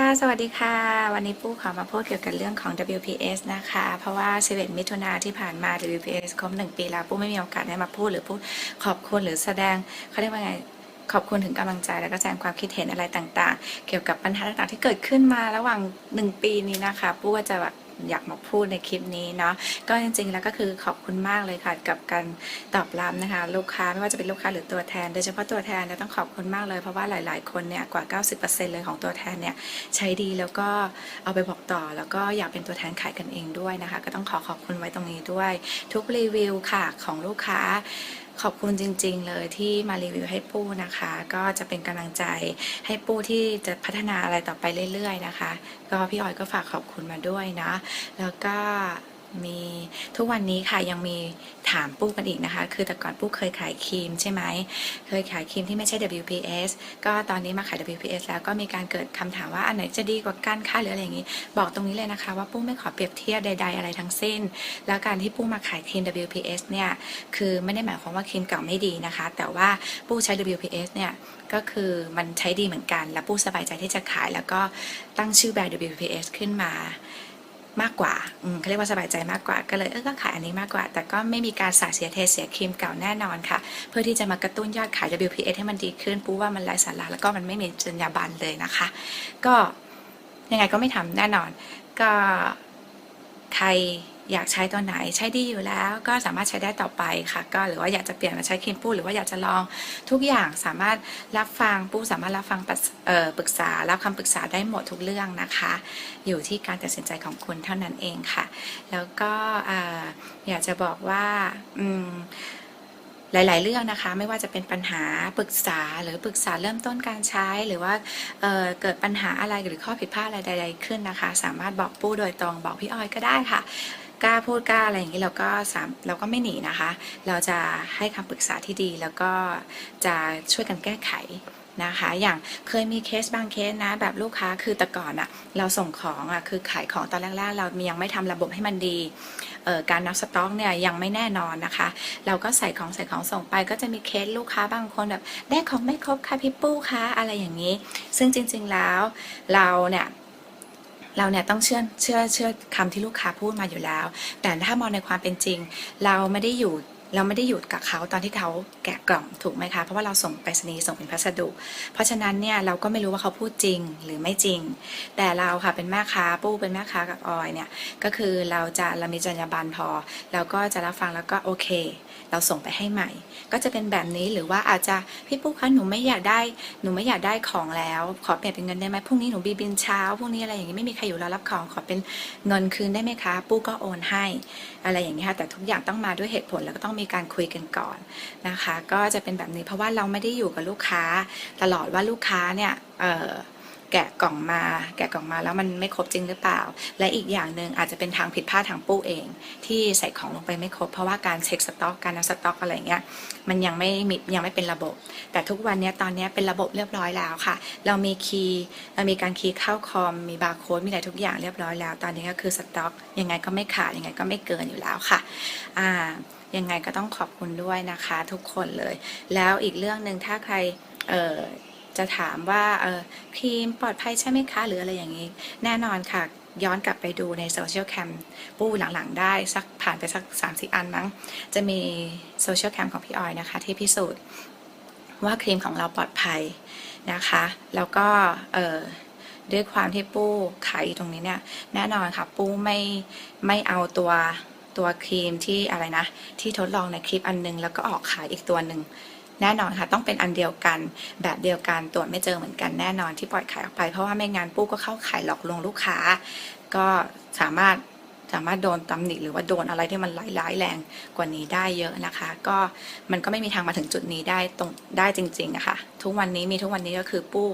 ค่ะ สวัสดีค่ะ วันนี้ปู้ขอมาพูดเกี่ยวกับเรื่องของ WPS นะคะ เพราะว่า11มิถุนาที่ผ่านมา WPS ครบ1ปีแล้วปู้ไม่มีโอกาสได้มาพูดหรือพูดขอบคุณหรือแสดงเขาเรียกว่าไงขอบคุณถึงกำลังใจแล้วก็แสดงความคิดเห็นอะไรต่างๆ เกี่ยวกับปัญหาต่างๆ ที่เกิดขึ้นมาระหว่าง 1 ปีนี้นะคะปู้ก็จะแบบ อยากมาพูดในคลิปนี้เนาะก็จริงๆแล้วก็คือขอบคุณมากเลยค่ะกับการตอบรับนะคะ ลูกค้าไม่ว่าจะเป็นลูกค้าหรือตัวแทน โดยเฉพาะตัวแทนเนี่ยต้องขอบคุณมากเลยเพราะว่าหลาย ๆ คนเนี่ยกว่า 90%เลยของตัวแทนเนี่ยใช้ดีแล้วก็เอาไปบอกต่อ แล้วก็อยากเป็นตัวแทนขายกันเองด้วยนะคะ ก็ต้องขอขอบคุณไว้ตรงนี้ด้วย ทุกรีวิวค่ะของลูกค้า ขอบคุณจริง ๆ เลยที่มารีวิวให้ปู้นะคะ ก็จะเป็นกำลังใจให้ปู้ที่จะพัฒนาอะไรต่อไปเรื่อย ๆ นะคะ ก็พี่ออยก็ฝากขอบคุณมาด้วยนะ แล้วก็ มีทุกวันนี้ค่ะยังมีถามปู้กันอีกนะคะ คือแต่ก่อนปู้เคยขายครีมใช่ไหมเคยขายครีมที่ไม่ใช่ WPS ก็ตอนนี้มาขาย WPS แล้วก็มีการเกิดคำถามว่าอันไหนจะดีกว่ากันคะหรืออะไรอย่างนี้ บอกตรงนี้เลยนะคะ ว่าปู้ไม่ขอเปรียบเทียบใด ๆ อะไรทั้งสิ้น แล้วการที่ปู้มาขายครีม WPS เนี่ยคือไม่ได้หมายความว่าครีมเก่าไม่ดีนะคะ แต่ว่าปู้ใช้ WPS เนี่ยก็คือมันใช้ดีเหมือนกัน และปู้สบายใจที่จะขาย แล้วก็ตั้งชื่อแบรนด์ WPS ขึ้นมา มากกว่าเขาเรียกว่าสบายใจมากกว่าก็เลยเออก็ขายอันนี้มากกว่า แต่ก็ไม่มีการสาเสียเทเสียครีมเก่าแน่นอนค่ะ เพื่อที่จะมากระตุ้นยอดขาย WPS ให้มันดีขึ้นปูว่ามันไร้สาระแล้วก็มันไม่มีจรรยาบรรณเลยนะคะ ก็ยังไงก็ไม่ทำแน่นอน ก็ใคร อยากใช้ตัวไหนใช้ดีอยู่แล้ว ก็สามารถใช้ได้ต่อไปค่ะ ก็หรือว่าอยากจะเปลี่ยนมาใช้ครีมปูหรือว่าอยากจะลองทุกอย่างสามารถรับฟังปูสามารถรับฟังปรึกษา รับคำปรึกษาได้หมดทุกเรื่องนะคะ อยู่ที่การตัดสินใจของคุณเท่านั้นเองค่ะ แล้วก็อ่าอยากจะบอกว่าอืมหลาย ๆ เรื่องนะคะไม่ว่าจะเป็นปัญหาปรึกษาหรือปรึกษาเริ่มต้นการใช้หรือว่าเเกิดปัญหาอะไรหรือข้อผิดพลาดอะไรใด ๆ ขึ้นนะคะ สามารถบอกปู้โดยตรงบอกพี่ออยก็ได้ค่ะ กล้าพูดกล้าอะไรอย่างนี้เราก็สามเราก็ไม่หนีนะคะ เราจะให้คำปรึกษาที่ดีแล้วก็จะช่วยกันแก้ไขนะคะ อย่างเคยมีเคสบางเคสนะ แบบลูกค้าคือแต่ก่อนอะเราส่งของอะคือขายของตอนแรกๆ เรายังไม่ทำระบบให้มันดีการนับสต็อกเนี่ยยังไม่แน่นอนนะคะ เราก็ใส่ของใส่ของส่งไป ก็จะมีเคสลูกค้าบางคนแบบได้ของไม่ครบค่ะพี่ปู้คะอะไรอย่างนี้ ซึ่งจริง ๆแล้วเราเนี่ย เราเนี่ยต้องเชื่อเชื่อเชื่อคำที่ลูกค้าพูดมาอยู่แล้ว แต่ถ้ามองในความเป็นจริง เราไม่ได้อยู่ เราไม่ได้อยู่กับเขาตอนที่เขาแกะกล่องถูกไหมคะ เพราะว่าเราส่งไปรษณีย์ส่งเป็นพัสดุ เพราะฉะนั้นเนี่ยเราก็ไม่รู้ว่าเขาพูดจริงหรือไม่จริง แต่เราค่ะเป็นแม่ค้าปู้เป็นแม่ค้ากับออยเนี่ยก็คือเราจะเรามีจรรยาบรรณพอ เราก็จะรับฟังแล้วก็โอเค เราส่งไปให้ใหม่ ก็จะเป็นแบบนี้หรือว่าอาจจะพี่ปุ๊กคะหนูไม่อยากได้หนูไม่อยากได้ของแล้ว ขอเปลี่ยนเป็นเงินได้ไหมพรุ่งนี้หนูบีบินเช้าพรุ่งนี้อะไรอย่างนี้ไม่มีใครอยู่รอรับของขอเป็นเงินคืนได้ไหมคะปุ๊กก็โอนให้ อะไรอย่างนี้ยค่ะแต่ทุกอย่างต้องมาด้วยเหตุผลแล้วก็ต้องมีการคุยกันก่อนนะคะ ก็จะเป็นแบบนี้เพราะว่าเราไม่ได้อยู่กับลูกค้า ตลอดว่าลูกค้าเนี่ยแกะกล่องมา แกะกล่องมาแล้วมันไม่ครบจริงหรือเปล่า และอีกอย่างหนึ่งอาจจะเป็นทางผิดพลาดทางปู้เอง ที่ใส่ของลงไปไม่ครบ เพราะว่าการเช็คสต็อกการนับสต็อกอะไรเงี้ยมันยังไม่มียังไม่เป็นระบบ แต่ทุกวันนี้ตอนนี้เป็นระบบเรียบร้อยแล้วค่ะ เรามีคีย์เรามีการคีย์เข้าคอมมีบาร์โค้ดมีอะไรทุกอย่างเรียบร้อยแล้ว ตอนนี้ก็คือสต็อกยังไงก็ไม่ขาดยังไงก็ไม่เกินอยู่แล้วค่ะอ่า ยังไงก็ต้องขอบคุณด้วยนะคะทุกคนเลย แล้วอีกเรื่องหนึ่งถ้าใครเอ่อจะถามว่าเออครีมปลอดภัยใช่ไหมคะ หรืออะไรอย่างนี้ แน่นอนค่ะ ย้อนกลับไปดูในโซเชียลแคมปู้หลังๆ ได้สักผ่านไปสัก3ามสี่อันมั้ง จะมีโซเชียลแคมของพี่ออยนะคะ ที่พิสูจน์ว่าครีมของเราปลอดภัยนะคะ แล้วก็เออด้วยความที่ปู้ขายตรงนี้เนี่ย แน่นอนค่ะปู้ไม่ไม่เอาตัว ตัวครีมที่อะไรนะ ที่ทดลองในคลิปอันนึง แล้วก็ออกขายอีกตัวหนึ่งแน่นอนค่ะต้องเป็นอันเดียวกันแบบเดียวกันตรวจไม่เจอเหมือนกันแน่นอนที่ปล่อยขายออกไปเพราะว่าไม่งานปู้ก็เข้าขายหลอกลวงลูกค้า ก็สามารถ สามารถโดนตำหนิหรือว่าโดนอะไรที่มันร้ายแรงกว่านี้ได้เยอะนะคะ ก็มันก็ไม่มีทางมาถึงจุดนี้ได้ตรงได้จริงๆอะค่ะทุกวันนี้มีทุกวันนี้ก็คือปู้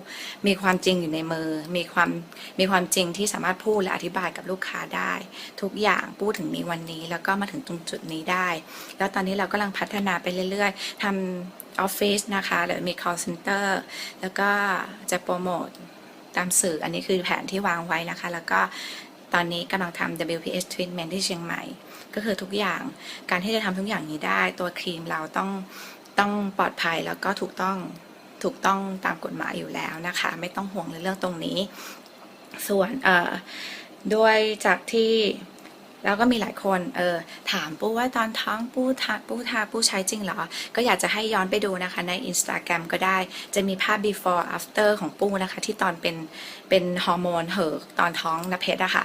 มีความจริงอยู่ในมือ มีความมีความจริงที่สามารถพูดและอธิบายกับลูกค้าได้ ทุกอย่างปู้ถึงมีวันนี้ แล้วก็มาถึงตรงจุดนี้ได้ แล้วตอนนี้เรากำลังพัฒนาไปเรื่อย ๆทำออฟฟิศนะคะหรือมี call center แล้วก็จะโปรโมทตามสื่ออันนี้คือแผนที่วางไว้นะคะ แล้วก็ ตอนนี้กำลังทำ WPS treatment ที่เชียงใหม่ ก็คือทุกอย่าง การที่จะทำทุกอย่างนี้ได้ ตัวครีมเราต้องต้องปลอดภัยแล้วก็ถูกต้องถูกต้องตามกฎหมายอยู่แล้วนะคะ ไม่ต้องห่วงในเรื่องตรงนี้ ส่วนเอ่อด้วยจากที่ แล้วก็มีหลายคนเออถามปูว่าตอนท้องปูทาปูทาปูใช้จริงเหรอ ก็อยากจะให้ย้อนไปดูนะคะใน Instagram ก็ได้ จะมีภาพ before after ของปูนะคะ ที่ตอนเป็นเป็นฮอร์โมนเหอตอนท้องนเพชรอะค่ะ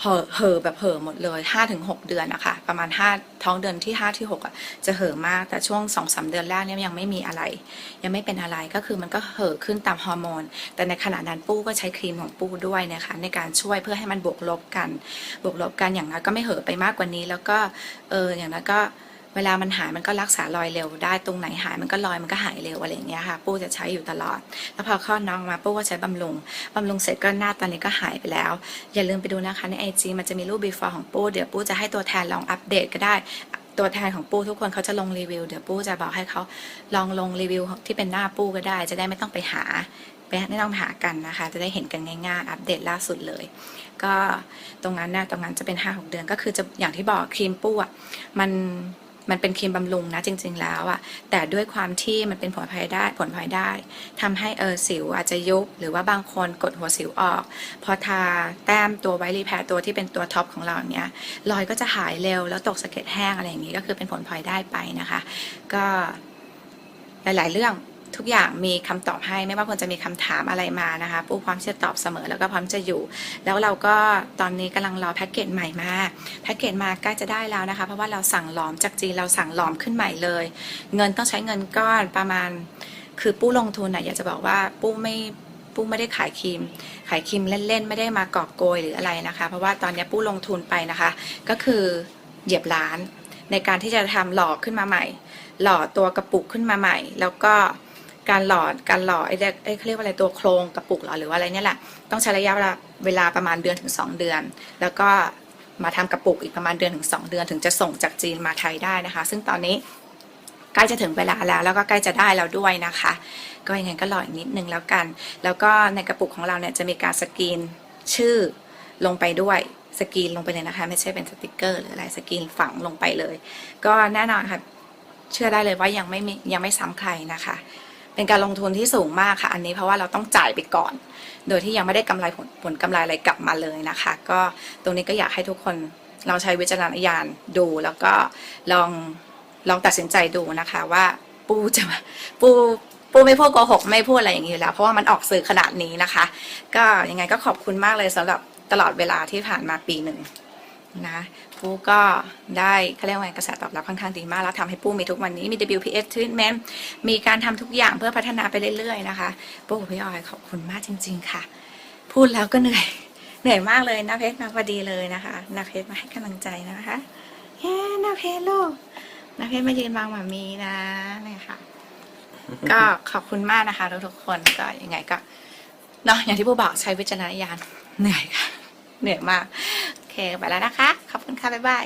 เหอเหอแบบเหอหมดเลย 5-6 เดือนนะคะประมาณ 5 ท้องเดือนที่ 5 ที่6อะจะเหอมากแต่ช่วง 2-3 เดือนแรกเนี่ยยังไม่มีอะไร ยังไม่เป็นอะไรก็คือมันก็เห่อขึ้นตามฮอร์โมน แต่ในขณะนั้นปู้ก็ใช้ครีมของปู้ด้วยนะคะในการช่วยเพื่อให้มันบวกลบกัน บวกลบกันอย่างน้อยก็ไม่เห่อไปมากกว่านี้ แล้วก็เอออย่างนั้นก็ เวลามันหายมันก็รักษารอยเร็วได้ตรงไหนหายมันก็รอยมันก็หายเร็วอะไรอย่างเงี้ยค่ะ ปู้จะใช้อยู่ตลอด แล้วพอคลอดน้องมาปู้ก็ใช้บำรุงบำรุงเสร็จก็หน้าตอนนี้ก็หายไปแล้ว อย่าลืมไปดูนะคะในไอจีมันจะมีรูป before ของปู้เดี๋ยวปู้จะให้ตัวแทนลองอัปเดตก็ได้ตัวแทนของปู้ทุกคนเขาจะลงรีวิวเดี๋ยวปู้จะบอกให้เขาลองลงรีวิวที่เป็นหน้าปู้ก็ได้ จะได้ไม่ต้องไปหาไปไม่ต้องหากันนะคะ จะได้เห็นกันง่ายๆ อัปเดตล่าสุดเลย ก็ตรงนั้นนะตรงนั้นจะเป็น5 6เดือนก็คือจะอย่างที่บอกครีมปู้อะมัน มันเป็นครีมบำรุงนะจริง ๆ แล้วอะแต่ด้วยความที่มันเป็นผลพลอยได้ผลพลอยได้ทำให้เออสิวอาจจะยุบหรือว่าบางคนกดหัวสิวออก พอทาแต้มตัวไวรีแพรตัวที่เป็นตัวท็อปของเราเนี้ยรอยก็จะหายเร็วแล้วตกสะเก็ดแห้งอะไรอย่างนี้ก็คือเป็นผลพลอยได้ไปนะคะ ก็หลาย ๆ เรื่อง ทุกอย่างมีคำตอบให้ไม่ว่าคุณจะมีคำถามอะไรมานะคะปูพร้อมจะตอบเสมอแล้วก็พร้อมจะอยู่ แล้วเราก็ตอนนี้กำลังรอแพ็กเกจใหม่มาแพ็กเกจมาใกล้จะได้แล้วนะคะ เพราะว่าเราสั่งหลอมจากจีนเราสั่งหลอมขึ้นใหม่เลย เงินต้องใช้เงินก้อนประมาณ คือปู้ลงทุนนะอยากจะบอกว่าปู้ไม่ปู้ไม่ได้ขายครีม ขายครีมเล่นๆ ไม่ได้มากอบโกยหรืออะไรนะคะ เพราะว่าตอนนี้ปู้ลงทุนไปนะคะ ก็คือเหยียบล้าน ในการที่จะทำหล่อขึ้นมาใหม่ หล่อตัวกระปุกขึ้นมาใหม่ แล้วก็ การหล่อการหล่อไอ้เรียกไอ้เขาเรียกว่าอะไรตัวโครงกระปุกหรอหรือว่าอะไรเนี่ยแหละต้องใช้ระยะเวลาเวลาประมาณเดือนถึง 2 เดือน แล้วก็มาทำกระปุกอีกประมาณเดือนถึง 2 เดือน ถึงจะส่งจากจีนมาไทยได้นะคะ ซึ่งตอนนี้ใกล้จะถึงเวลาแล้วแล้วก็ใกล้จะได้แล้วด้วยนะคะ ก็ยังไงก็รออีกนิดนึงแล้วกัน แล้วก็ในกระปุกของเราเนี่ยจะมีการสกรีนชื่อลงไปด้วยสกรีนลงไปเลยนะคะ ไม่ใช่เป็นสติกเกอร์หรืออะไรสกรีนฝังลงไปเลย ก็แน่นอนค่ะเชื่อได้เลยว่ายังไม่ยังไม่ซ้ำใครนะคะ เป็นการลงทุนที่สูงมากค่ะ อันนี้เพราะว่าเราต้องจ่ายไปก่อน โดยที่ยังไม่ได้กำไรผลผลกำไรอะไรกลับมาเลยนะคะ ก็ตรงนี้ก็อยากให้ทุกคนลองใช้วิจารณญาณดูแล้วก็ลองลองตัดสินใจดูนะคะว่าปูจะมาปูปูไม่พูดโกหกไม่พูดอะไรอย่างนี้อยู่แล้ว เพราะว่ามันออกสื่อขนาดนี้นะคะ ก็ยังไงก็ขอบคุณมากเลยสำหรับตลอดเวลาที่ผ่านมาปีหนึ่ง นะปูก็ได้เขาเรียกว่ากระแสตอบรับค่อนข้างดีมาก แล้วทำให้ปูมีทุกวันนี้มี WPS treatment มีการทำทุกอย่างเพื่อพัฒนาไปเรื่อยๆนะคะปูกับพี่ออยขอบคุณมากจริง ๆ ค่ะ พูดแล้วก็เหนื่อย เหนื่อยมากเลยนะเพชรมาพอดีเลยนะคะนาเพชรมาให้กำลังใจนะคะเย้นาเพชรลูกนาเพชรมายืนบางหมามีนะเนี่ยค่ะ ก็ขอบคุณมากนะคะทุกๆคนก็ยังไงก็เนาะอย่างที่ปูบอกใช้วิจารณญาณเหนื่อยค่ะ เหนื่อยมาก เค ไปแล้วนะคะ ขอบคุณค่ะ บ๊ายบาย